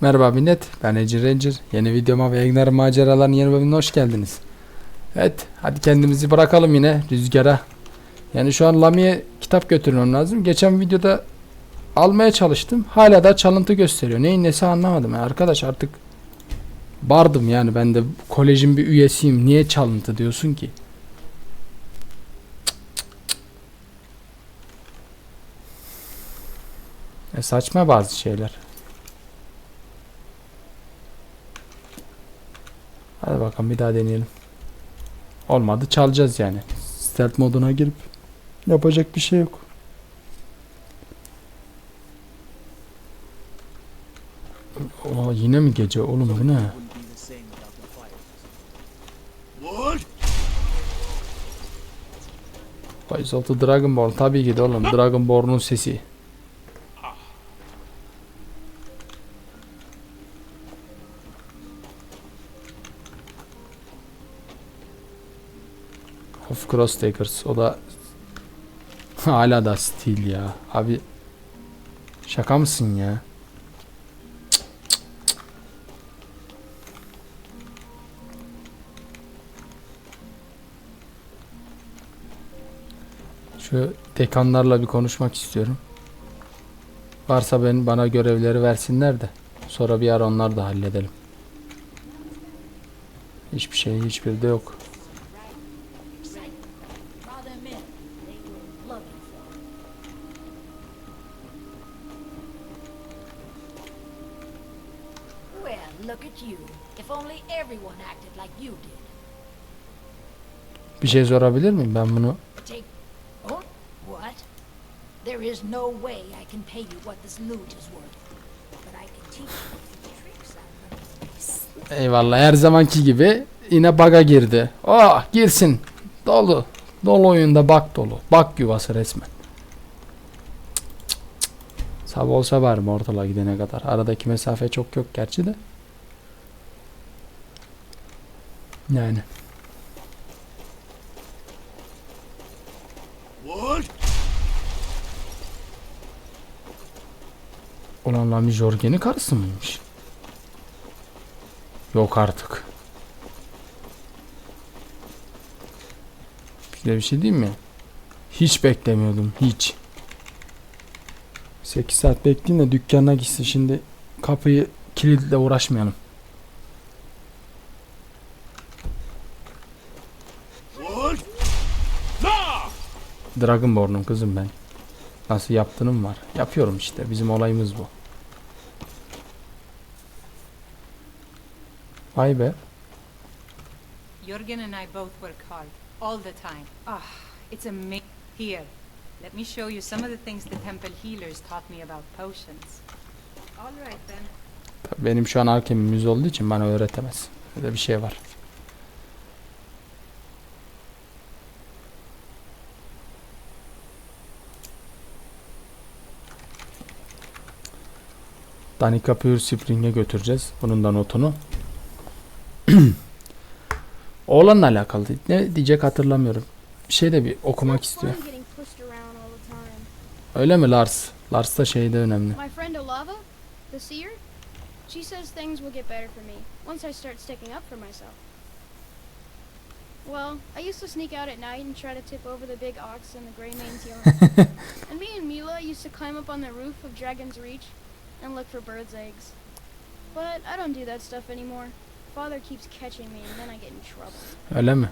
Merhaba millet, ben Ece Ranger. Yeni videoma ve Egnar maceraların yeni bölümüne hoş geldiniz. Evet, hadi kendimizi bırakalım yine rüzgara. Yani şu an Lami'ye kitap götürmem lazım. Geçen videoda almaya çalıştım. Hala da çalıntı gösteriyor. Neyin nesi anlamadım. Yani arkadaş artık bardım yani ben de kolejin bir üyesiyim. Niye çalıntı diyorsun ki? E saçma bazı şeyler. Hadi bakalım bir daha deneyelim. Olmadı çalacağız yani. Stealth moduna girip yapacak bir şey yok. Oo, yine mi gece oğlum bu ne? Bayzoltu Dragonborn tabii ki de oğlum Dragonborn'un sesi. Cross Takers o da hala da stil ya. Abi şaka mısın ya? Şu dekanlarla bir konuşmak istiyorum. Varsa ben bana görevleri versinler de sonra bir ara onlar da halledelim. Hiçbir şey hiçbiri de yok. Look at you. If only everyone acted like you did. Bir şey sorabilir miyim? Ben bunu Take. Oh, what? There is no way I can pay you what this loot is worth. But I can teach you tricks eyvallah her zamanki gibi yine baga girdi. Oh girsin. Dolu. Dolu oyunda bak dolu. Bak yuvası resmen. Sabah olsa var mı ortalığa gidene kadar. Aradaki mesafe çok yok gerçi de. Yani. Ulan Lami Jorgen'in karısı mıymış? Yok artık. Bir de bir şey diyeyim mi? Hiç beklemiyordum. Hiç. 8 saat bekleyeyim de dükkana gitsin. Şimdi kapıyı kilitle uğraşmayalım. Dragonborn'um kızım ben. Nasıl yaptığım var. Yapıyorum işte. Bizim olayımız bu. Vay be. Jürgen and I both work hard, all the time. Ah, it's amazing. Here, let me show you some of the things the temple healers taught me about potions. All right then. Benim şu an alkemimiz olduğu için bana öğretemez. Öyle bir şey var. Danica Pure Spring'e götüreceğiz. Bunun da notunu. Oğlanla alakalı. Ne diyecek hatırlamıyorum. Bir şey de bir okumak istiyor. Öyle mi Lars? Lars da şeyde önemli. My friend Olava, the seer, she says things will get better for me once I start sticking up for myself. Well, I used to sneak out at night and try to tip over the big ox in the Grey Mane's yard. and me and Mila used to climb up on the roof of Dragon's Reach and look for birds' eggs. But I don't do that stuff anymore. Father keeps catching me and then I get in trouble. Öyle mi?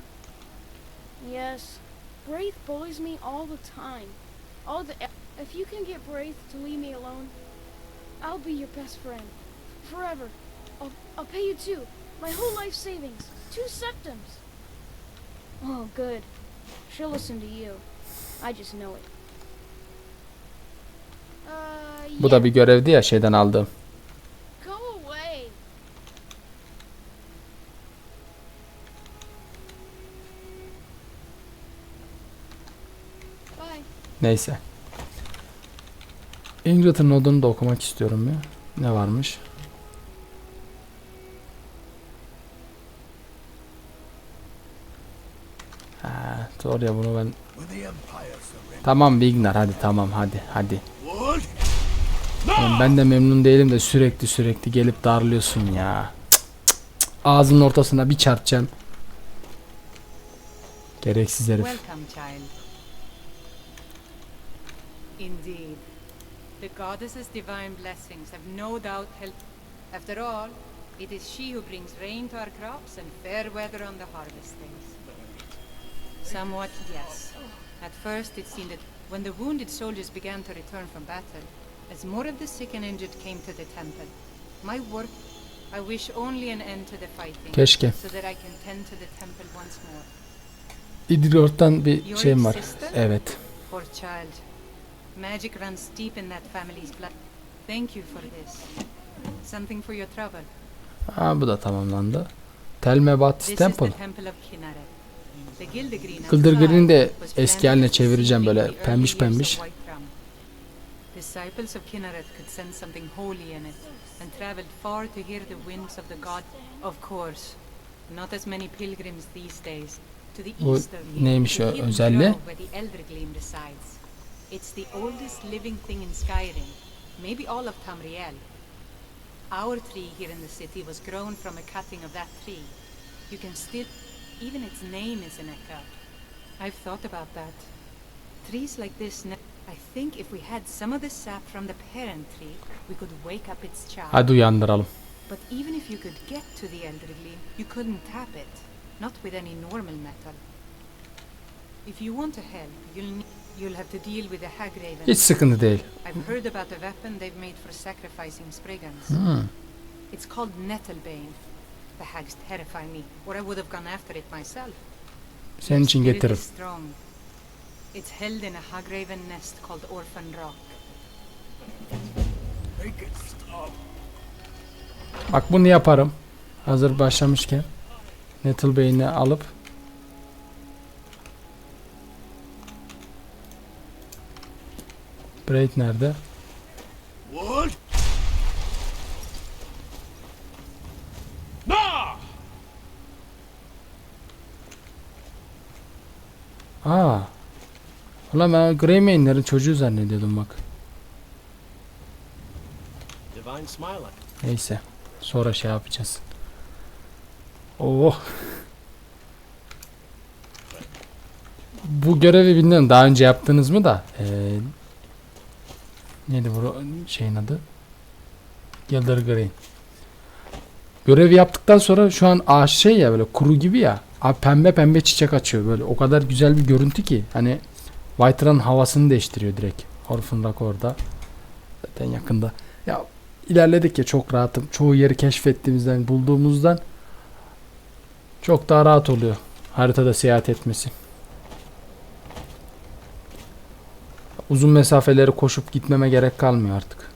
Yes, Braith bullies me all the time. All the if you can get Braith to leave me alone, I'll be your best friend forever. I'll I'll pay you too. My whole life savings, two septims. Oh, good. She'll listen to you. I just know it. Uh, Bu da bir görevdi ya şeyden aldığım. Neyse. Ingrid'in nodunu da okumak istiyorum ya. Ne varmış? Ha, doğru ya bunu ben... Tamam Vignar hadi tamam hadi hadi. Oğlum ben de memnun değilim de sürekli sürekli gelip darlıyorsun ya. Cık. Ağzının ortasına bir çarpacağım. Gereksiz herif. Indeed. The goddess's divine blessings have no doubt helped. After all, it is she who brings rain to our crops and fair weather on the harvest days. Somewhat, yes. At first, it seemed that when the wounded soldiers began to return from battle, as more of the sick and injured came to the temple, my work, I wish only an end to the fighting, Keşke. so that I can tend to the temple once more. İdilort'tan bir Your şeyim var. sister? Evet. Poor child. Magic runs deep in that family's blood. Thank you for this. Something for your trouble. Ha bu da tamamlandı. Tell me about This is temple. the temple of Kinneret. The eski haline çevireceğim böyle pembiş pembiş. Disciples of Kinneret could sense something holy in it and traveled far to hear the winds of the god. Of course, not as many pilgrims these days. To the Bu east of neymiş the o özelliği? where the Eldergleam resides. It's the oldest living thing in Skyrim, maybe all of Tamriel. Our tree here in the city was grown from a cutting of that tree. You can still, even its name is an echo. I've thought about that. Trees like this, I think if we had some of the sap from the parent tree, we could wake up its child. Hadi uyandıralım. But even if you could get to the Eldergleam, you couldn't tap it. Not with any normal metal. If you want to help, you'll you'll have to deal with the Hagraven. Hiç sıkıntı değil. I've heard about the weapon they've made for sacrificing Spriggans. Hmm. It's called Nettlebane. The hags terrify me, or I would have gone after it myself. Senin için getiririm. strong. It's held in a Hagraven nest called Orphan Rock. Bak bunu yaparım. Hazır başlamışken. Nettle Bey'ini alıp Braid nerede? What? Nah! Aa. Ulan ben Greymane'lerin çocuğu zannediyordum bak. Neyse. Sonra şey yapacağız. Oh. Bu görevi bilmiyorum daha önce yaptınız mı da. Ee, neydi bu şeyin adı? Gilder Green. Görevi yaptıktan sonra şu an ağaç şey ya böyle kuru gibi ya. Abi pembe pembe çiçek açıyor böyle. O kadar güzel bir görüntü ki. Hani Whiterun havasını değiştiriyor direkt. Orphan Rock orada. Zaten yakında. Ya ilerledik ya çok rahatım. Çoğu yeri keşfettiğimizden, bulduğumuzdan çok daha rahat oluyor haritada seyahat etmesi. Uzun mesafeleri koşup gitmeme gerek kalmıyor artık.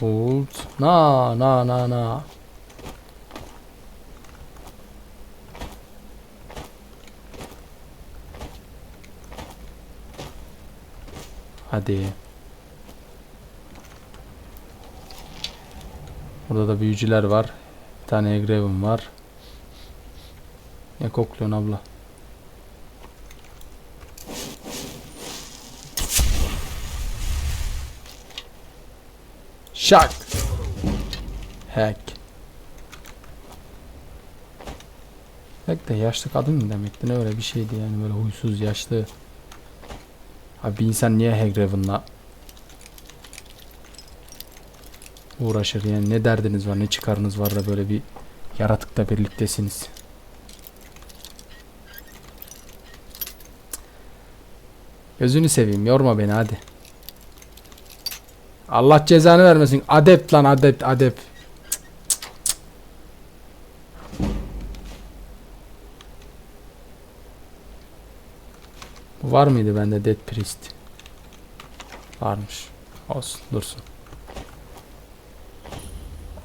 Hold. Na na na na. Hadi. Burada da büyücüler var. Bir tane Egrevin var. Ne kokluyorsun abla? Şak. Hack. Hack de yaşlı kadın demekti? Ne öyle bir şeydi yani böyle huysuz yaşlı. Abi bir insan niye Hagraven'la uğraşır yani ne derdiniz var ne çıkarınız var da böyle bir yaratıkla birliktesiniz. Gözünü seveyim yorma beni hadi. Allah cezanı vermesin. Adept lan adept adept. Var mıydı bende Dead Priest? Varmış. Olsun dursun.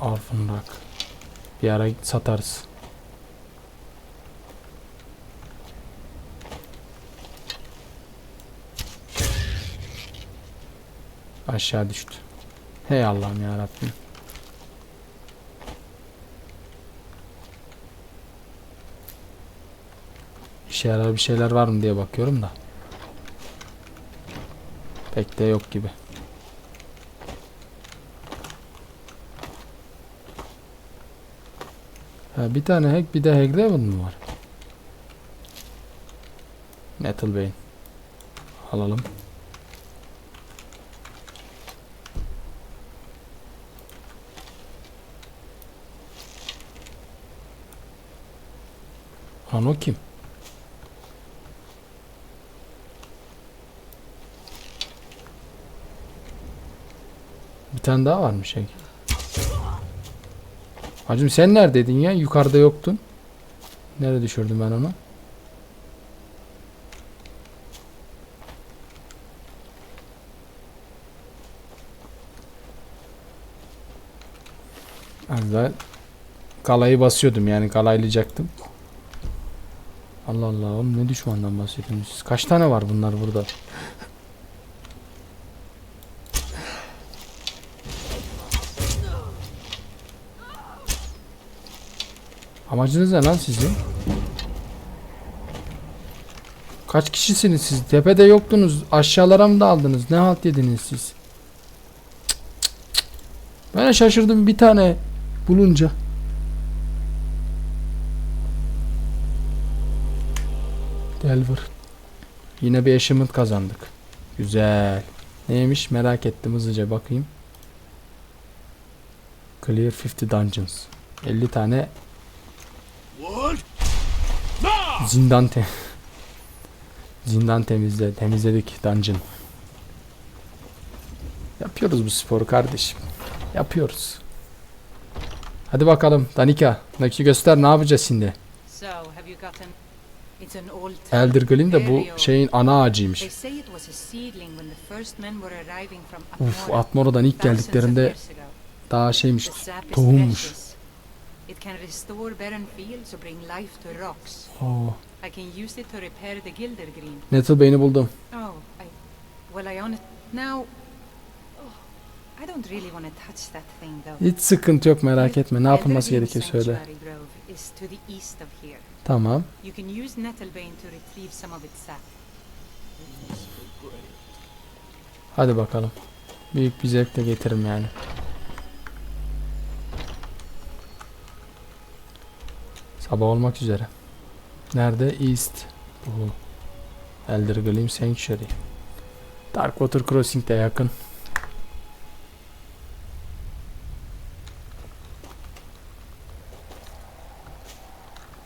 Orphan Rock. Bir ara satarız. Aşağı düştü. Hey Allah'ım ya Rabbim. İşe yarar bir şeyler var mı diye bakıyorum da. Pek de yok gibi. Ha, bir tane hack bir de Hagraven mı var? Metal Bane. Alalım. Lan o kim? Bir tane daha varmış şey. Hacım sen neredeydin ya? Yukarıda yoktun. Nerede düşürdüm ben onu? Az kalayı basıyordum yani kalaylayacaktım. Allah Allah oğlum ne düşmandan bahsediyorsunuz? Kaç tane var bunlar burada? Amacınız ne lan sizin? Kaç kişisiniz siz? Tepede yoktunuz. Aşağılara mı daldınız? Ne halt yediniz siz? Ben şaşırdım bir tane bulunca. Delver. Yine bir achievement kazandık. Güzel. Neymiş merak ettim hızlıca bakayım. Clear 50 dungeons. 50 tane! Zindan te zindan temizle temizledik dungeon. Yapıyoruz bu sporu kardeşim. Yapıyoruz. Hadi bakalım Danika. Naki göster ne yapacağız şimdi? Elder Glim de bu şeyin ana ağacıymış. Uf Atmora, Atmora'dan ilk geldiklerinde daha şeymiş tohummuş. It can restore barren fields or bring life to rocks. Oo, I can use it to repair the Gildergreen. Nettle Bey'ini buldum. Oh, I... Well, I own it. Now... Oh, I don't really want to touch that thing, though. Hiç sıkıntı yok merak etme. Ne yapılması gerekiyor söyle. Sanctuary Grove is to the east of here. Tamam. You can use Nettlebane to retrieve some of its sap. Hadi bakalım. Büyük bir zevkle getiririm yani. Sabah olmak üzere. Nerede? East. Bu. Elder Gleam Sanctuary. Darkwater Crossing de yakın.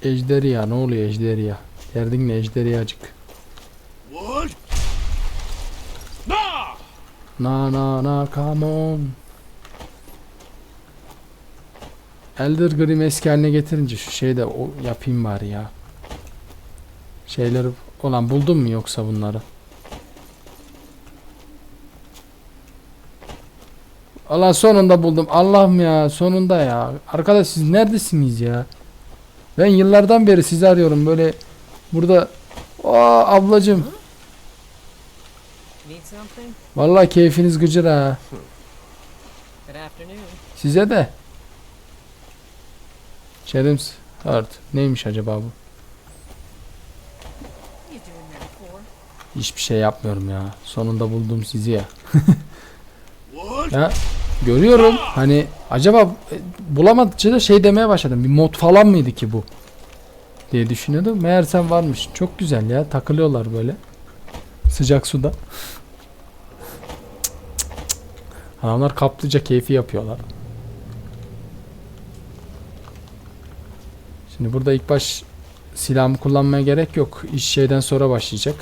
Ejderha ne oluyor ejderha? Derdin ne ejderhacık? Na na na come on. Elder Grim eski haline getirince şu şeyi de o yapayım bari ya. Şeyleri olan buldun mu yoksa bunları? Allah sonunda buldum. Allah'ım ya sonunda ya. Arkadaş siz neredesiniz ya? Ben yıllardan beri sizi arıyorum böyle burada. Aa ablacım. Vallahi keyfiniz gıcır ha. Size de. James Hurt. Neymiş acaba bu? Hiçbir şey yapmıyorum ya. Sonunda buldum sizi ya. Ya görüyorum hani acaba e, bulamadıkça da şey demeye başladım. Bir mod falan mıydı ki bu? Diye düşünüyordum. Meğersem varmış. Çok güzel ya. Takılıyorlar böyle. Sıcak suda. Adamlar kaplıca keyfi yapıyorlar. Şimdi burada ilk baş silahımı kullanmaya gerek yok. İş şeyden sonra başlayacak.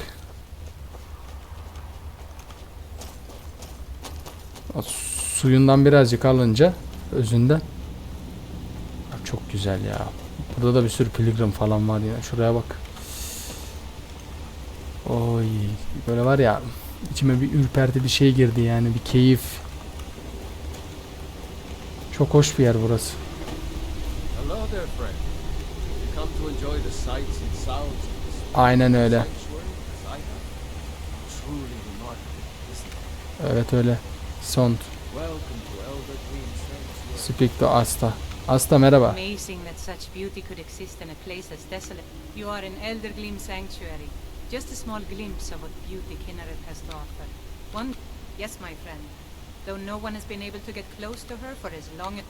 Suyundan birazcık alınca özünden. Çok güzel ya. Burada da bir sürü pilgrim falan var ya. Şuraya bak. Oy. Böyle var ya içime bir ürperti bir şey girdi yani bir keyif. Çok hoş bir yer burası. Hello there, friend. Aynen öyle. sanctuary as I have. Truly remarkable, isn't it? Evet öyle. Sound. Welcome to Elder Green Sanctuary. Speak to Asta. Asta merhaba. Amazing that such beauty could exist in a place as desolate. You are in Eldergleam Sanctuary. Just a small glimpse of what beauty Kinneret has to offer. One, yes, my friend. Though no one has been able to get close to her for as long as...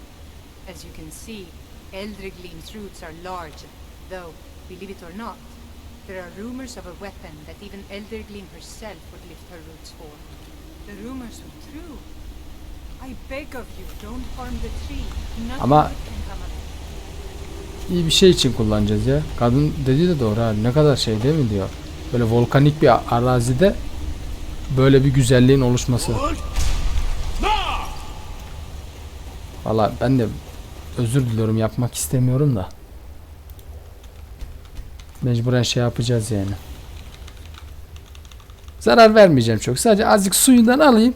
As you can see, Eldreglim's roots are large. Though, believe it or not, there are rumors of a weapon that even Elderglim herself would lift her roots for. The rumors were true. I beg of you, don't harm the tree. Nothing Ama- good can come of it. İyi bir şey için kullanacağız ya. Kadın dediği de doğru ha. Ne kadar şey değil mi diyor. Böyle volkanik bir arazide böyle bir güzelliğin oluşması. Valla ben de özür diliyorum yapmak istemiyorum da. Mecburen şey yapacağız yani. Zarar vermeyeceğim çok. Sadece azıcık suyundan alayım.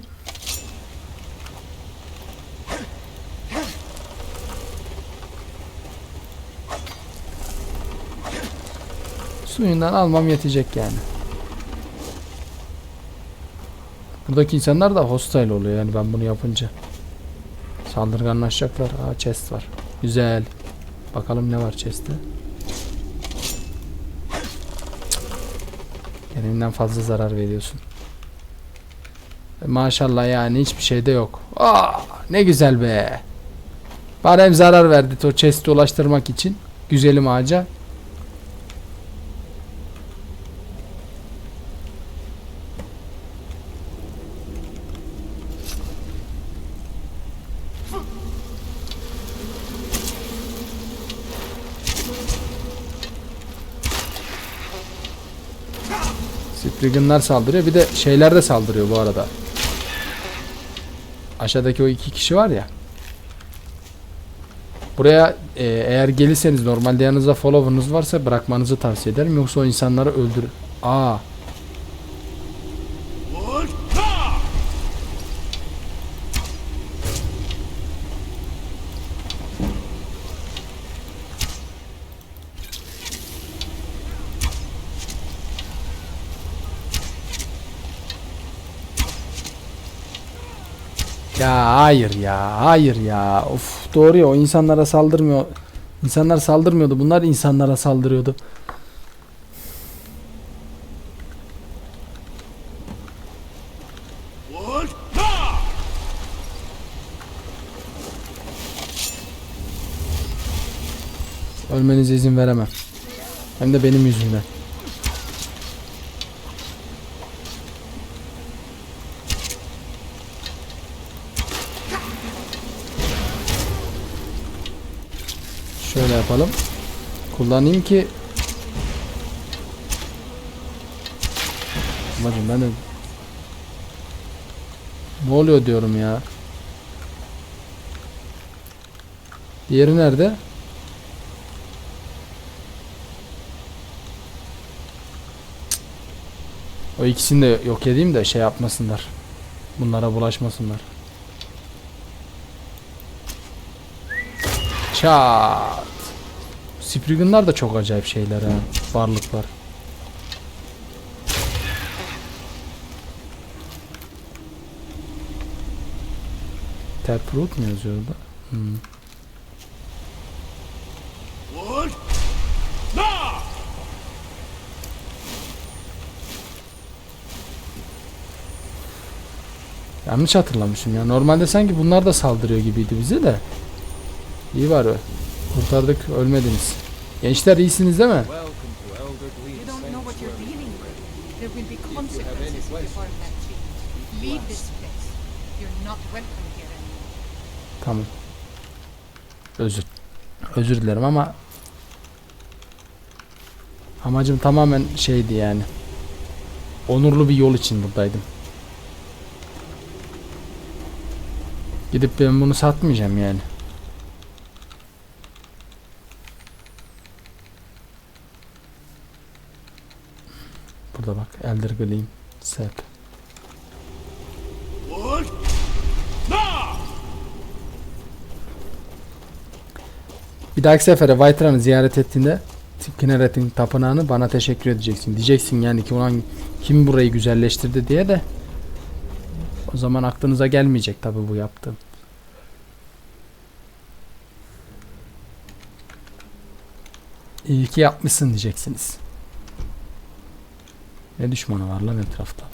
Suyundan almam yetecek yani. Buradaki insanlar da hostile oluyor yani ben bunu yapınca. Saldırganlaşacaklar. Aa chest var. Güzel. Bakalım ne var chest'te. Kendimden fazla zarar veriyorsun. E, maşallah yani hiçbir şeyde yok. Aa ne güzel be. Bana hem zarar verdi o chest'i ulaştırmak için. Güzelim ağaca. Spriggan'lar saldırıyor. Bir de şeyler de saldırıyor bu arada. Aşağıdaki o iki kişi var ya. Buraya e, eğer gelirseniz normalde yanınızda follower'ınız varsa bırakmanızı tavsiye ederim. Yoksa o insanları öldür. Aa, What? Now! Ya hayır ya, hayır ya. Of doğru ya o insanlara saldırmıyor. İnsanlar saldırmıyordu. Bunlar insanlara saldırıyordu. Ölmenize izin veremem. Hem de benim yüzümden. Şöyle yapalım. Kullanayım ki Babacım ben de Ne oluyor diyorum ya. Diğeri nerede? O ikisini de yok edeyim de şey yapmasınlar. Bunlara bulaşmasınlar. Çat. Spriggan'lar da çok acayip şeyler ha. Varlıklar. Taproot mu yazıyor orada? Hmm. Yanlış hatırlamışım ya. Normalde sanki bunlar da saldırıyor gibiydi bize de. İyi var o. Kurtardık, ölmediniz. Gençler iyisiniz değil mi? Tamam. Özür. Özür dilerim ama amacım tamamen şeydi yani. Onurlu bir yol için buradaydım. Gidip ben bunu satmayacağım yani. What? Now! Bir dahaki sefere Whiterun'ı ziyaret ettiğinde Kinneret'in tapınağını bana teşekkür edeceksin. Diyeceksin yani ki ulan kim burayı güzelleştirdi diye de o zaman aklınıza gelmeyecek tabi bu yaptığım. İyi ki yapmışsın diyeceksiniz. Ne düşmanı var lan etrafta?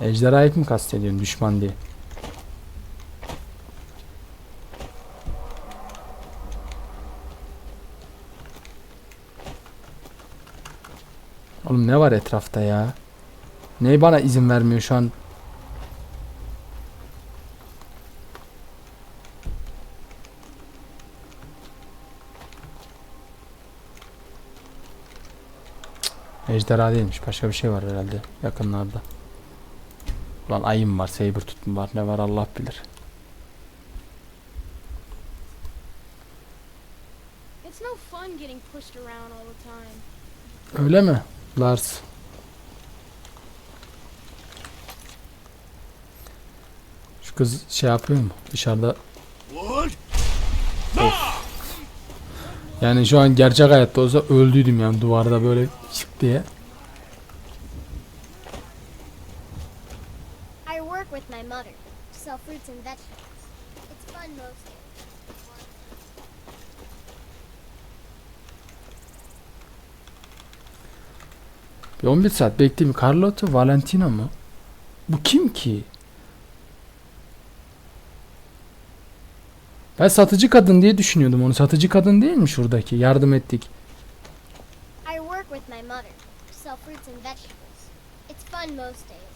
Ejderhayı mı kastediyorsun düşman diye? Oğlum ne var etrafta ya? Ne bana izin vermiyor şu an? Ejderha değilmiş. Başka bir şey var herhalde yakınlarda. Ulan ayım var, saber tutma var. Ne var Allah bilir. Öyle mi? Lars. Şu kız şey yapıyor mu? Dışarıda What? Yani şu an gerçek hayatta olsa öldüydüm yani duvarda böyle çık diye. I work with my mother. Sell fruits and vegetables. It's fun most days. Bir 11 saat bekleyeyim. Carlota Valentina mı? Bu kim ki? Ben satıcı kadın diye düşünüyordum onu. Satıcı kadın değil mi şuradaki? Yardım ettik. I work with my mother. Sell fruits and vegetables. It's fun most days.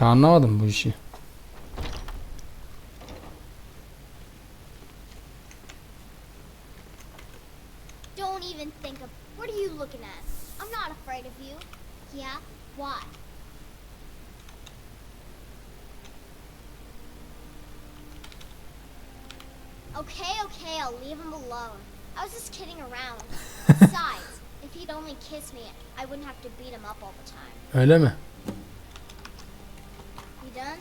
Ben anlamadım bu işi. You looking at? I'm not afraid of you. Yeah? Why? Okay, okay, I'll leave him alone. I was just kidding around. Besides, if he'd only kiss me, I wouldn't have to beat him up all the time. Öyle mi? You done?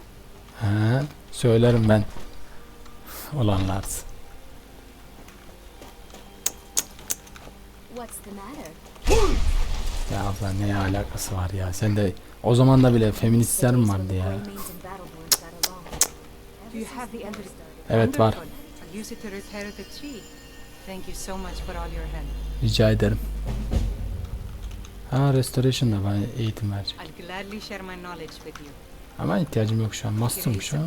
He, söylerim ben. Olanlar. Ya abla ne alakası var ya? Sen de o zaman da bile feministler mi vardı ya? Evet var. Rica ederim. Ha restoration da bana eğitim you. Ama ihtiyacım yok şu an. Master'ım şu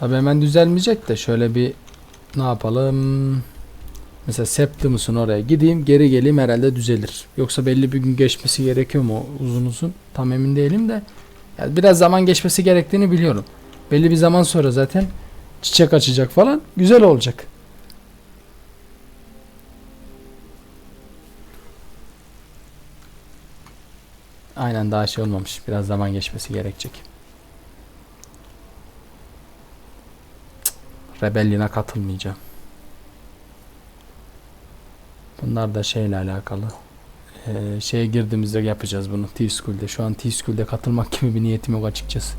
Tabi hemen düzelmeyecek de şöyle bir ne yapalım? Mesela Septimus'un oraya gideyim geri geleyim herhalde düzelir. Yoksa belli bir gün geçmesi gerekiyor mu uzun uzun? Tam emin değilim de. Yani biraz zaman geçmesi gerektiğini biliyorum. Belli bir zaman sonra zaten çiçek açacak falan. Güzel olacak. Aynen daha şey olmamış. Biraz zaman geçmesi gerekecek. Rebellion'a katılmayacağım. Bunlar da şeyle alakalı. Ee, şeye girdiğimizde yapacağız bunu T-School'de. Şu an T-School'de katılmak gibi bir niyetim yok açıkçası.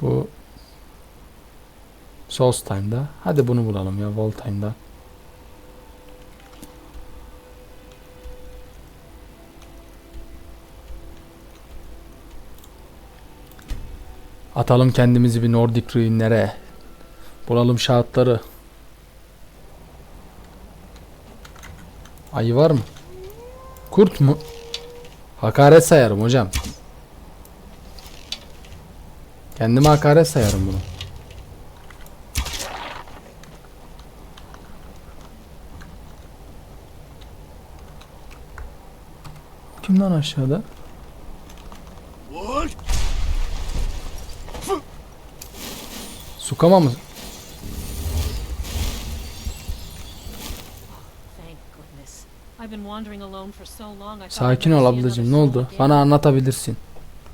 Bu Souls Time'da. Hadi bunu bulalım ya Wall Time'da. Atalım kendimizi bir Nordic ruinlere. Bulalım şahatları. Ayı var mı? Kurt mu? Hakaret sayarım hocam. Kendime hakaret sayarım bunu. Kim lan aşağıda? What? Sukama mı? Thank goodness. I've been wandering alone for so long. I thought I'd Sakin ol ablacığım ne oldu? Bana anlatabilirsin.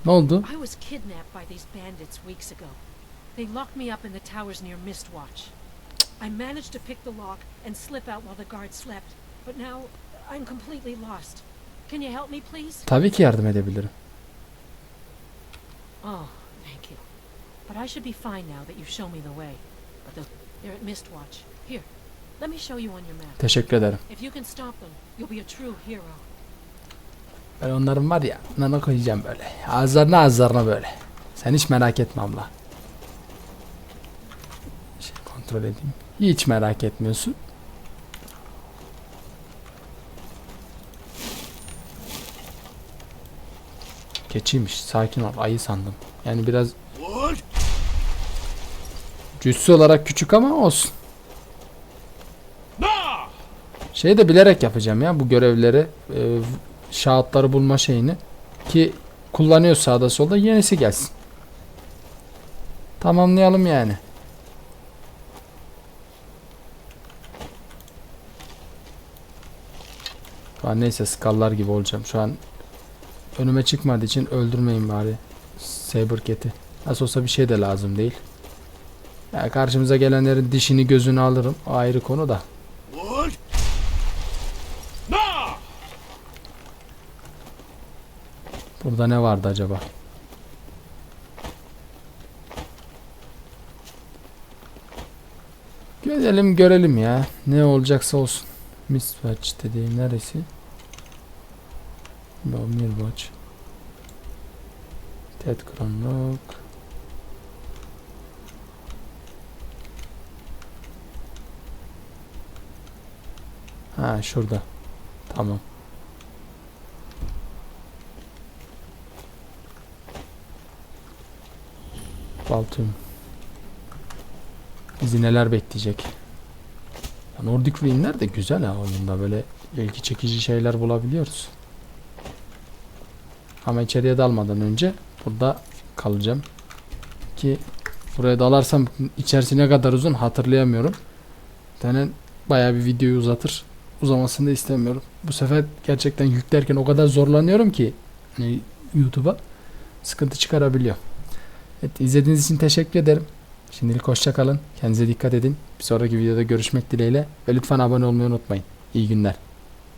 Ne oldu? I was kidnapped by these bandits weeks ago. They locked me up in the towers near Mistwatch. I managed to pick the lock and slip out while the guards slept, but now I'm completely lost. Can you help me, please? Tabii ki yardım edebilirim. Oh, thank you. But I should be fine now that you show me the way. The, they're at Mistwatch. Here, let me show you on your map. Teşekkür ederim. If you can stop them, you'll be a true hero. Ben onların var ya nana koyacağım böyle. Ağızlarına ağızlarına böyle. Sen hiç merak etme abla. Şey kontrol edeyim. Hiç merak etmiyorsun. Keçiymiş. Sakin ol. Ayı sandım. Yani biraz What? Cüssü olarak küçük ama olsun. Şeyi de bilerek yapacağım ya bu görevleri. E, şahatları bulma şeyini. Ki kullanıyor sağda solda yenisi gelsin. Tamamlayalım yani. An neyse skallar gibi olacağım. Şu an önüme çıkmadığı için öldürmeyin bari. Saber Cat'i. Nasıl olsa bir şey de lazım değil. Ya karşımıza gelenlerin dişini gözünü alırım. Ayrı konu da. Burada ne vardı acaba? Gezelim görelim ya. Ne olacaksa olsun. Miswatch dediğim neresi? Bu Mirwatch. Ted Cronlock. Ha şurada. Tamam. Baltım. Bizi neler bekleyecek? Ya Nordic Ruin'ler de güzel ha oyunda böyle ilgi çekici şeyler bulabiliyoruz. Ama içeriye dalmadan önce burada kalacağım. Ki buraya dalarsam içerisi ne kadar uzun hatırlayamıyorum. Yani bayağı bir videoyu uzatır. Uzamasını da istemiyorum. Bu sefer gerçekten yüklerken o kadar zorlanıyorum ki hani YouTube'a sıkıntı çıkarabiliyor. Evet, izlediğiniz için teşekkür ederim. Şimdilik hoşça kalın. Kendinize dikkat edin. Bir sonraki videoda görüşmek dileğiyle ve lütfen abone olmayı unutmayın. İyi günler.